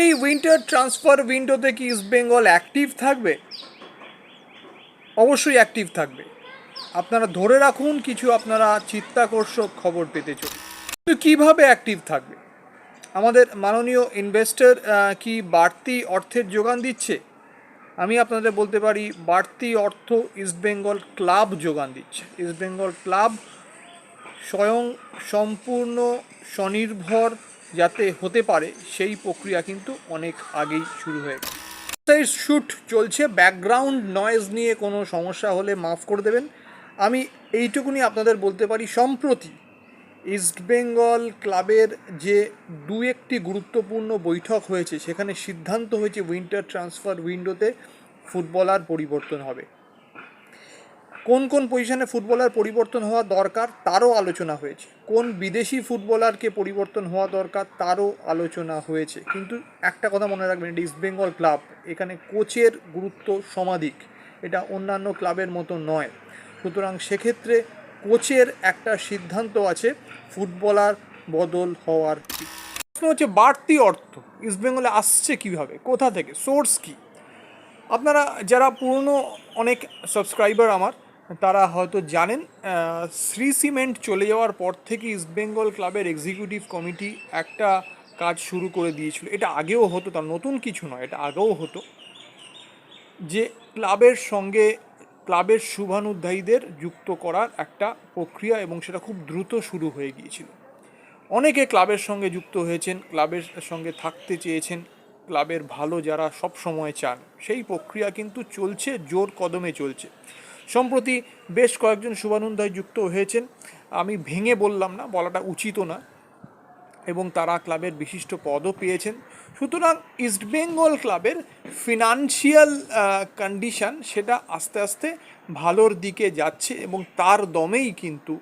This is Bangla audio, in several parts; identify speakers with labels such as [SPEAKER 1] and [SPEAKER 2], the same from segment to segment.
[SPEAKER 1] এই উইন্টার ট্রান্সফার উইন্ডোতে কি ইস্ট বেঙ্গল অ্যাক্টিভ থাকবে? অবশ্যই অ্যাক্টিভ থাকবে। আপনারা ধরে রাখুন, কিছু আপনারা চিত্তাকর্ষক খবর পেতে চলুন। কিন্তু কীভাবে অ্যাক্টিভ থাকবে? আমাদের মাননীয় ইনভেস্টর কি বাড়তি অর্থের যোগান দিচ্ছে? আমি আপনাদের বলতে পারি, বাড়তি অর্থ ইস্টবেঙ্গল ক্লাব যোগান দিচ্ছে। ইস্টবেঙ্গল ক্লাব স্বয়ং সম্পূর্ণ স্বনির্ভর যাতে হতে পারে, সেই প্রক্রিয়া কিন্তু অনেক আগেই শুরু হয়ে গেছে। শ্যুট চলছে ব্যাকগ্রাউন্ড নয়েজ নিয়ে কোনো সমস্যা হলে মাফ করে দেবেন। আমি এইটুকুনি আপনাদের বলতে পারি, সম্প্রতি ইস্টবেঙ্গল ক্লাবের যে দু একটি গুরুত্বপূর্ণ বৈঠক হয়েছে, সেখানে সিদ্ধান্ত হয়েছে উইন্টার ট্রান্সফার উইন্ডোতে ফুটবলার পরিবর্তন হবে। কোন কোন পজিশনে ফুটবলার পরিবর্তন হওয়া দরকার তারও আলোচনা হয়েছে। কোন বিদেশি ফুটবলারকে পরিবর্তন হওয়া দরকার তারও আলোচনা হয়েছে। কিন্তু একটা কথা মনে রাখবেন এটা ইস্টবেঙ্গল ক্লাব এখানে কোচের গুরুত্ব সমাধিক। এটা অন্যান্য ক্লাবের মতো নয়। সুতরাং সেক্ষেত্রে কোচের একটা সিদ্ধান্ত আছে ফুটবলার বদল হওয়ার। প্রশ্ন হচ্ছে, বাড়তি অর্থ ইস্টবেঙ্গলে আসছে কীভাবে? কোথা থেকে? সোর্স কী? আপনারা, যারা পুরনো অনেক সাবস্ক্রাইবার আমার তারা হয়তো জানেন শ্রী সিমেন্ট চলে যাওয়ার পর থেকে ইস্টবেঙ্গল ক্লাবের এক্সিকিউটিভ কমিটি একটা কাজ শুরু করে দিয়েছিল। এটা আগেও হতো, তার নতুন কিছু নয়, এটা আগেও হতো। যে ক্লাবের সঙ্গে, ক্লাবের শুভানুধ্যায়ীদের যুক্ত করার একটা প্রক্রিয়া এবং সেটা খুব দ্রুত শুরু হয়ে গিয়েছিল। অনেকে ক্লাবের সঙ্গে যুক্ত হয়েছেন, ক্লাবের সঙ্গে থাকতে চেয়েছেন, ক্লাবের ভালো যারা সব সময় চান, সেই প্রক্রিয়া কিন্তু চলছে, জোর কদমে চলছে। সম্প্রতি বেশ কয়েকজন শুভানুধ্যায় যুক্ত হয়েছেন। আমি ভেঙে বললাম না, বলাটা উচিত না। এবং তারা ক্লাবের বিশিষ্ট পদও পেয়েছেন। সুতরাং ইস্টবেঙ্গল ক্লাবের ফিনান্সিয়াল কন্ডিশন সেটা আস্তে আস্তে ভালোর দিকে যাচ্ছে এবং তার দমেই কিন্তু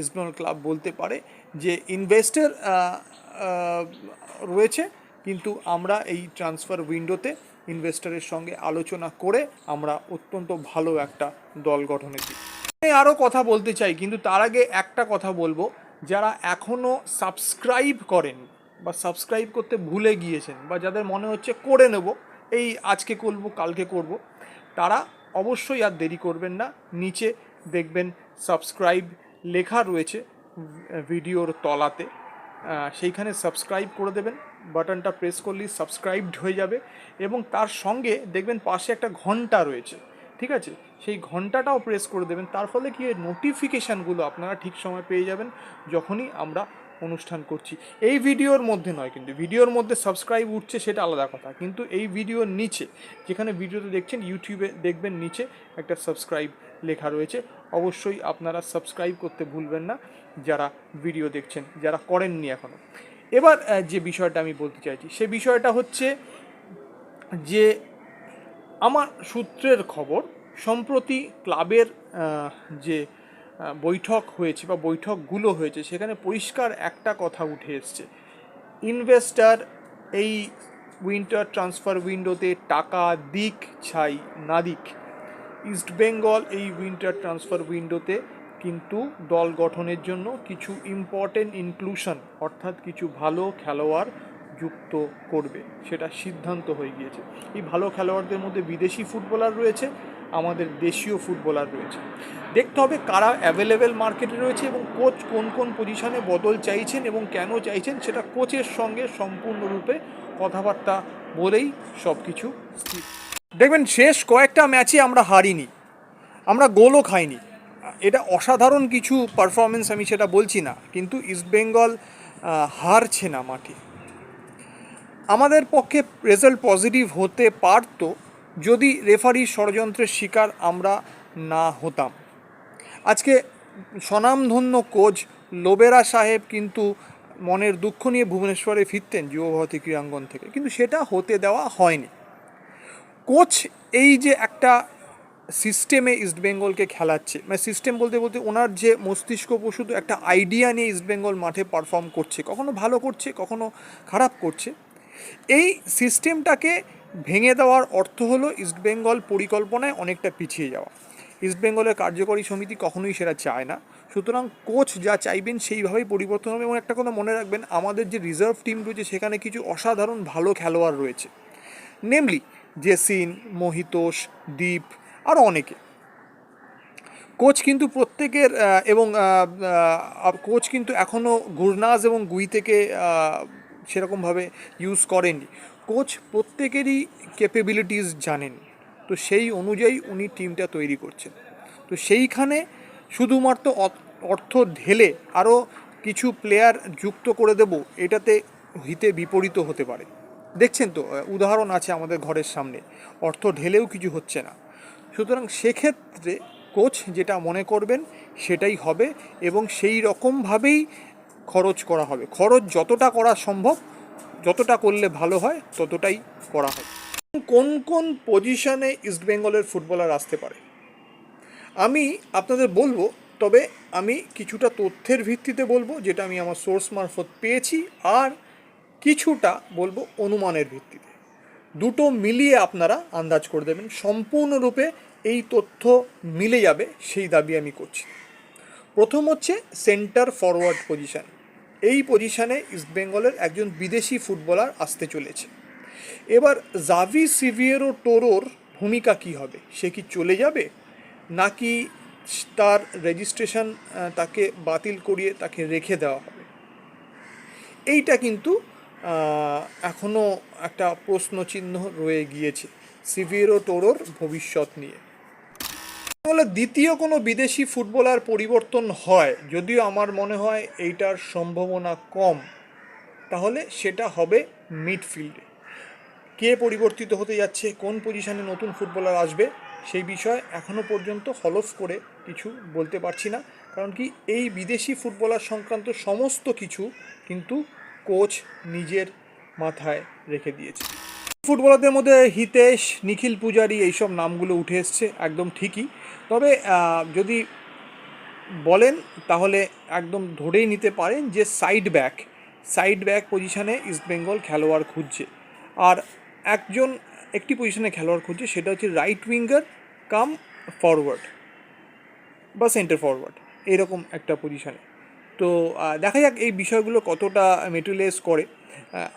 [SPEAKER 1] ইস্টবেঙ্গল ক্লাব বলতে পারে যে ইনভেস্টার রয়েছে। কিন্তু আমরা এই ট্রান্সফার উইন্ডোতে ইনভেস্টরের সঙ্গে আলোচনা করে আমরা অত্যন্ত ভালো একটা দল গঠনের দিই আমি আরও কথা বলতে চাই, কিন্তু তার আগে একটা কথা বলব। যারা এখনও সাবস্ক্রাইব করেন বা সাবস্ক্রাইব করতে ভুলে গিয়েছেন বা যাদের মনে হচ্ছে করে নেব, এই আজকে করব, কালকে করব, তারা অবশ্যই আর দেরি করবেন না। নিচে দেখবেন সাবস্ক্রাইব লেখা রয়েছে, ভিডিওর তলাতে। সেইখানে সাবস্ক্রাইব করে দেবেন। বাটনটা প্রেস করলেই সাবস্ক্রাইবড হয়ে যাবে এবং তার সঙ্গে দেখবেন পাশে একটা ঘণ্টা রয়েছে, ঠিক আছে? সেই ঘন্টাটাও প্রেস করে দেবেন। তার ফলে কি নোটিফিকেশানগুলো আপনারা ঠিক সময় পেয়ে যাবেন যখনই আমরা অনুষ্ঠান করছি। এই ভিডিওর মধ্যে নয় কিন্তু, ভিডিওর মধ্যে সাবস্ক্রাইব উঠছে সেটা আলাদা কথা। কিন্তু এই ভিডিওর নিচে, যেখানে ভিডিওতে দেখছেন ইউটিউবে দেখবেন নিচে একটা সাবস্ক্রাইব লেখা রয়েছে। অবশ্যই আপনারা সাবস্ক্রাইব করতে ভুলবেন না, যারা ভিডিও দেখছেন, যারা করেননি এখনও এবার যে বিষয়টা আমি বলতে চাইছি, সে বিষয়টা হচ্ছে যে আমার সূত্রের খবর, সম্প্রতি ক্লাবের যে বৈঠক হয়েছে বা বৈঠকগুলো হয়েছে, সেখানে পরিষ্কার একটা কথা উঠে এসছে। ইনভেস্টার এই উইন্টার ট্রান্সফার উইন্ডোতে টাকা দিক ছাই না দিক ইস্টবেঙ্গল এই উইন্টার ট্রান্সফার উইন্ডোতে কিন্তু দল গঠনের জন্য কিছু ইম্পর্টেন্ট ইনক্লুশন অর্থাৎ কিছু ভালো খেলোয়াড় যুক্ত করবে, সেটা সিদ্ধান্ত হয়ে গিয়েছে। এই ভালো খেলোয়াড়দের মধ্যে বিদেশি ফুটবলার রয়েছে, আমাদের দেশীয় ফুটবলার রয়েছে। দেখতে হবে কারা অ্যাভেলেবেল মার্কেটে রয়েছে এবং কোচ কোন কোন পজিশনে বদল চাইছেন এবং কেন চাইছেন, সেটা কোচের সঙ্গে সম্পূর্ণরূপে কথাবার্তা বলেই সব কিছু দেখবেন শেষ কয়েকটা ম্যাচে আমরা হারিনি, আমরা গোলও খাইনি। এটা অসাধারণ কিছু পারফরমেন্স আমি সেটা বলছি না, কিন্তু ইস্টবেঙ্গল হারছে না মাঠে। আমাদের পক্ষে রেজাল্ট পজিটিভ হতে পারতো যদি রেফারির ষড়যন্ত্রের শিকার আমরা না হতাম। আজকে স্বনামধন্য কোচ লোবেরা সাহেব কিন্তু মনের দুঃখ নিয়ে ভুবনেশ্বরে ফিরতেন যুবভারতী ক্রীড়াঙ্গন থেকে, কিন্তু সেটা হতে দেওয়া হয়নি। কোচ এই যে একটা সিস্টেমে ইস্টবেঙ্গলকে খেলাচ্ছে। মানে সিস্টেম বলতে বলতে ওনার যে মস্তিষ্ক প্রসূত একটা আইডিয়া নিয়ে ইস্টবেঙ্গল মাঠে পারফর্ম করছে। কখনো ভালো করছে, কখনো খারাপ করছে। এই সিস্টেমটাকে ভেঙে দেওয়ার অর্থ হলো ইস্টবেঙ্গল পরিকল্পনায় অনেকটা পিছিয়ে যাওয়া। ইস্টবেঙ্গলের কার্যকরী সমিতি কখনোই সেটা চায় না। সুতরাং কোচ যা চাইবেন সেইভাবেই পরিবর্তন হবে। এবং একটা কথা মনে রাখবেন, আমাদের যে রিজার্ভ টিম রয়েছে, সেখানে কিছু অসাধারণ ভালো খেলোয়াড় রয়েছে। নেমলি জেসিন মহিতোষ দীপ আরও অনেকে। কোচ কিন্তু প্রত্যেকের এবং কোচ কিন্তু এখনও গুরনাজ এবং গুই থেকে সেরকমভাবে ইউজ করেননি। কোচ প্রত্যেকেরই ক্যাপেবিলিটিস জানেন। তো সেই অনুযায়ী উনি টিমটা তৈরি করছেন। তো সেইখানে শুধুমাত্র অর্থ ঢেলে আরও কিছু প্লেয়ার যুক্ত করে দেব, এটাতে হিতে বিপরীত হতে পারে। দেখছেন তো উদাহরণ আছে আমাদের ঘরের সামনে। অর্থ ঢেলেও কিছু হচ্ছে না। সুতরাং সেক্ষেত্রে কোচ যেটা মনে করবেন সেটাই হবে এবং সেই রকমভাবেই খরচ করা হবে। খরচ যতটা করা সম্ভব, যতটা করলে ভালো হয়, ততটাই করা হবে কোন কোন পজিশনে ইস্টবেঙ্গলের ফুটবলার আসতে পারে? আমি আপনাদের বলব, তবে আমি কিছুটা তথ্যের ভিত্তিতে বলব, যেটা আমি আমার সোর্স মারফত পেয়েছি, আর কিছুটা বলব অনুমানের ভিত্তিতে। দুটো মিলিয়ে আপনারা আন্দাজ করে দেবেন। সম্পূর্ণরূপে এই তথ্য মিলে যাবে, সেই দাবি আমি করছি। প্রথম হচ্ছে সেন্টার ফরওয়ার্ড পজিশন। এই পজিশনে ইস্টবেঙ্গলের একজন বিদেশি ফুটবলার আসতে চলেছে। এবার জাভি সিভিয়েরো টোরোর ভূমিকা কি হবে? সে কি চলে যাবে? নাকি তার রেজিস্ট্রেশন তাকে বাতিল করিয়ে তাকে রেখে দেওয়া হবে? এইটা কিন্তু এখনও একটা প্রশ্নচিহ্ন রয়ে গিয়েছে। সিভিয়েরো টোরোর ভবিষ্যৎ নিয়ে। বলে দ্বিতীয় কোনো বিদেশি ফুটবলার পরিবর্তন হয়, যদিও আমার মনে হয় এইটার সম্ভাবনা কম, তাহলে সেটা হবে মিডফিল্ডে। কে পরিবর্তিত হতে যাচ্ছে, কোন পজিশানে নতুন ফুটবলার আসবে, সেই বিষয়ে এখনও পর্যন্ত হলফ করে কিছু বলতে পারছি না, কারণ কি এই বিদেশি ফুটবলার সংক্রান্ত সমস্ত কিছু কিন্তু কোচ নিজের মাথায় রেখে দিয়েছে। ফুটবলারদের মধ্যে হিতেশ, নিখিল পূজারি এইসব নামগুলো উঠে এসছে একদম ঠিকই। তবে যদি বলেন তাহলে একদম ধরেই নিতে পারেন যে সাইড ব্যাক সাইড ব্যাক পজিশনে ইস্টবেঙ্গল খেলোয়াড় খুঁজছে। আর একজন, একটি পজিশনে খেলোয়াড় খুঁজছে, সেটা হচ্ছে রাইট উইঙ্গার কাম ফরওয়ার্ড বা সেন্টার ফরওয়ার্ড, এরকম একটা পজিশনে। তো দেখা যাক এই বিষয়গুলো কতটা মেটেরিয়ালাইজ করে।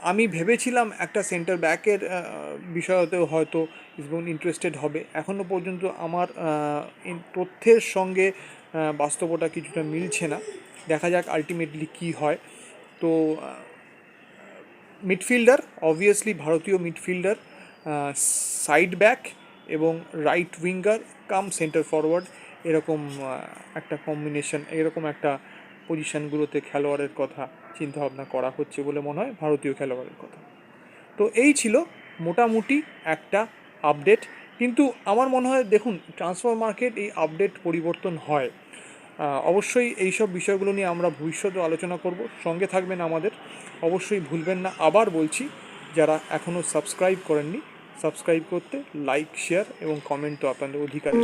[SPEAKER 1] আমি ভেবেছিলাম একটা সেন্টার ব্যাকের বিষয়তেও হয়তো ইসবন ইন্টারেস্টেড হবে। এখনও পর্যন্ত আমার তথ্যের সঙ্গে বাস্তবতা কিছুটা মিলছে না। দেখা যাক আলটিমেটলি কী হয়। তো মিডফিল্ডার অবভিয়াসলি ভারতীয় মিডফিল্ডার সাইড ব্যাক এবং right winger cum centre forward এরকম একটা কম্বিনেশন এরকম একটা পজিশনগুলোতে খেলোয়াড়ের কথা চিন্তাভাবনা করা হচ্ছে বলে মনে হয়, ভারতীয় খেলোয়াড়ের কথা। তো এই ছিল মোটামুটি একটা আপডেট কিন্তু আমার মনে হয়, দেখুন ট্রান্সফার মার্কেট এই আপডেট পরিবর্তন হয়। অবশ্যই এই সব বিষয়গুলো নিয়ে আমরা ভবিষ্যতে আলোচনা করব। সঙ্গে থাকবেন আমাদের। অবশ্যই ভুলবেন না। আবার বলছি, যারা এখনও সাবস্ক্রাইব করেননি সাবস্ক্রাইব করতে লাইক শেয়ার এবং কমেন্ট তো আপনাদের অধিকারের